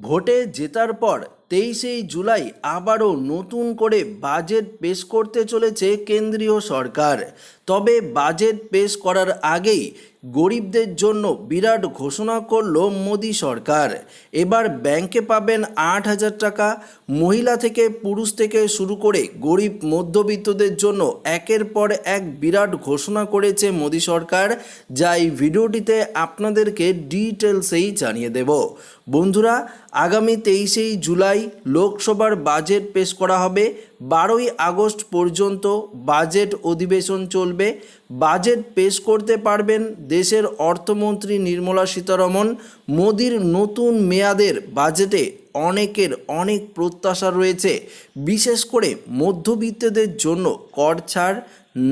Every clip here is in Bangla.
ভোটে জেতার পর তেইশেই জুলাই আবারও নতুন করে বাজেট পেশ করতে চলেছে কেন্দ্রীয় সরকার। তবে বাজেট পেশ করার আগেই গরিবদের জন্য বিরাট ঘোষণা করল মোদী সরকার। এবার ব্যাংকে পাবেন আট হাজার টাকা। মহিলা থেকে পুরুষ থেকে শুরু করে গরিব মধ্যবিত্তদের জন্য একের পর এক বিরাট ঘোষণা করেছে মোদী সরকার। যা এই ভিডিওটিতে আপনাদেরকে ডিটেলসেই জানিয়ে দেব। বন্ধুরা, আগামী তেইশেই জুলাই লোকসভার বাজেট পেশ করা হবে। বারোই আগস্ট পর্যন্ত বাজেট অধিবেশন চলবে। বাজেট পেশ করতে পারবেন দেশের অর্থমন্ত্রী নির্মলা সীতারমন। মোদির নতুন মেয়াদের বাজেটে অনেকের অনেক প্রত্যাশা রয়েছে। বিশেষ করে মধ্যবিত্তদের জন্য কর ছাড়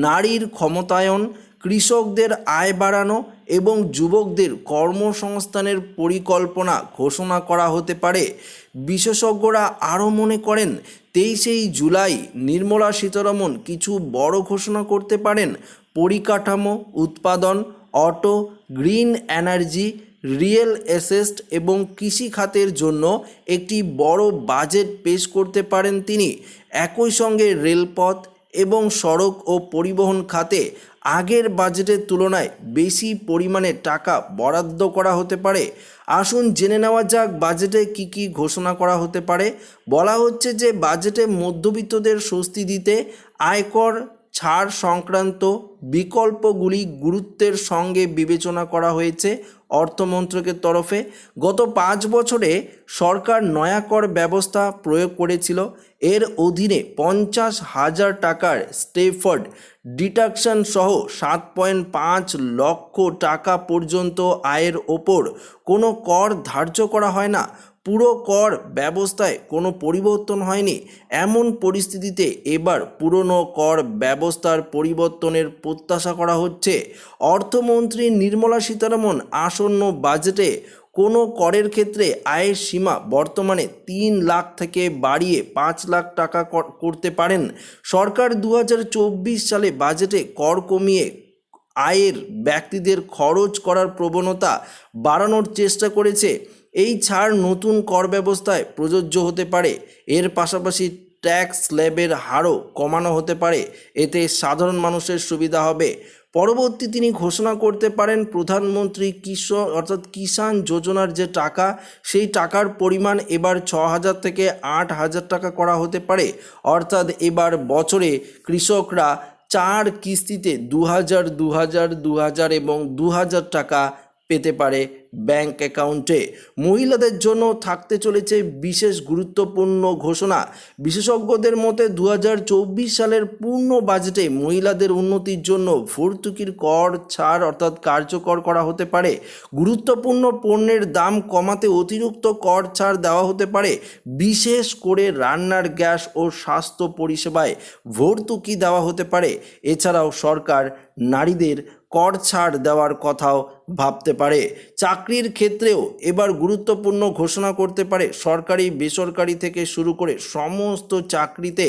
নারীর ক্ষমতায়ন, কৃষকদের আয় বাড়ানো এবং যুবকদের কর্মসংস্থানের পরিকল্পনা ঘোষণা করা হতে পারে। বিশেষজ্ঞরা আরও মনে করেন, তেইশেই জুলাই নির্মলা সীতারমন কিছু বড় ঘোষণা করতে পারেন। পরিকাঠামো, উৎপাদন, auto, green energy, real assets এবং কৃষি খাতের জন্য একটি বড় বাজেট পেশ করতে পারেন তিনি। একই সঙ্গে রেলপথ এবং সড়ক ও পরিবহন খাতে আগের বাজেটের তুলনায় বেশি পরিমাণে টাকা বরাদ্দ করা হতে পারে? আসুন জেনে নেওয়া যাক বাজেটে কি কি ঘোষণা করা হতে পারে। বলা হচ্ছে যে বাজেটে মধ্যবিত্তদের স্বস্তি দিতে আয়কর ছাড় সংক্রান্ত বিকল্পগুলি গুরুত্বের সঙ্গে বিবেচনা করা হয়েছে অর্থমন্ত্রকের তরফে। গত পাঁচ বছরে সরকার নয়া কর ব্যবস্থা প্রয়োগ করেছিল। এর অধীনে পঞ্চাশ হাজার টাকার স্টেফার্ড ডিটাকশন সহ সাত পয়েন্ট পাঁচ লক্ষ টাকা পর্যন্ত আয়ের ওপর কোনো কর ধার্য করা হয় না। পুরো কর ব্যবস্থায় কোনো পরিবর্তন হয়নি। এমন পরিস্থিতিতে এবার পুরনো কর ব্যবস্থার পরিবর্তনের প্রত্যাশা করা হচ্ছে। অর্থমন্ত্রী নির্মলা সীতারামন আসন্ন বাজেটে কোনো করের ক্ষেত্রে আয়ের সীমা বর্তমানে তিন লাখ থেকে বাড়িয়ে পাঁচ লাখ টাকা কর- করতে পারেন। সরকার দু হাজার চব্বিশ সালে বাজেটে কর কমিয়ে আয়ের ব্যক্তিদের খরচ করার প্রবণতা বাড়ানোর চেষ্টা করেছে। এই ছাড় নতুন কর ব্যবস্থায় প্রযোজ্য হতে পারে। এর পাশাপাশি ট্যাক্স স্ল্যাবের হারও কমানো হতে পারে। এতে সাধারণ মানুষের সুবিধা হবে। পরবর্তী তিনি ঘোষণা করতে পারেন প্রধানমন্ত্রী কৃষক অর্থাৎ কিষাণ যোজনার যে টাকা, সেই টাকার পরিমাণ এবার ছ হাজার থেকে আট হাজার টাকা করা হতে পারে। অর্থাৎ এবার বছরে কৃষকরা চার কিস্তিতে দু হাজার দু হাজার দু হাজার এবং দু হাজার টাকা পেতে পারে ব্যাংক অ্যাকাউন্টে। মহিলাদের জন্য থাকতে চলেছে বিশেষ গুরুত্বপূর্ণ ঘোষণা। বিশেষজ্ঞদের মতে দু হাজার চব্বিশ সালের পূর্ণ বাজেটে মহিলাদের উন্নতির জন্য ভর্তুকির কর ছাড় অর্থাৎ কার্যকর করা হতে পারে। গুরুত্বপূর্ণ পণ্যের দাম কমাতে অতিরিক্ত কর ছাড় দেওয়া হতে পারে। বিশেষ করে রান্নার গ্যাস ও স্বাস্থ্য পরিষেবায় ভর্তুকি দেওয়া হতে পারে। এছাড়াও সরকার নারীদের কর ছাড় দেওয়ার কথাও ভাবতে পারে। চাকরির ক্ষেত্রেও এবার গুরুত্বপূর্ণ ঘোষণা করতে পারে সরকারি, বেসরকারি থেকে শুরু করে সমস্ত চাকরিতে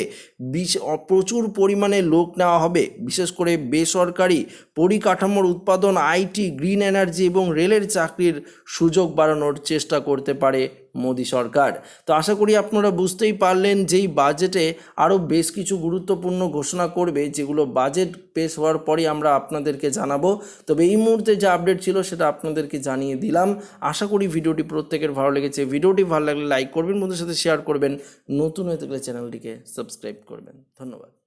প্রচুর পরিমাণে লোক নেওয়া হবে। বিশেষ করে বেসরকারি পরিকাঠামোর উৎপাদন আইটি গ্রিন এনার্জি এবং রেলের চাকরির সুযোগ বাড়ানোর চেষ্টা করতে পারে মোদী সরকার। তো আশা করি আপনারা বুঝতেই পারলেন যেই বাজেটে আরও বেশ কিছু গুরুত্বপূর্ণ ঘোষণা করবে, যেগুলো বাজেট পেশ হওয়ার পরেই আমরা আপনাদেরকে জানাব। তবে এই মুহূর্তে যে আপডেট ছিল সেটা আপনাদেরকে জানিয়ে দিলাম। আশা করি ভিডিওটি প্রত্যেকের ভালো লেগেছে। ভিডিওটি ভালো লাগলে লাইক করবেন, বন্ধুদের সাথে শেয়ার করবেন। নতুন হয়ে থাকলে চ্যানেলটিকে সাবস্ক্রাইব করবেন। ধন্যবাদ।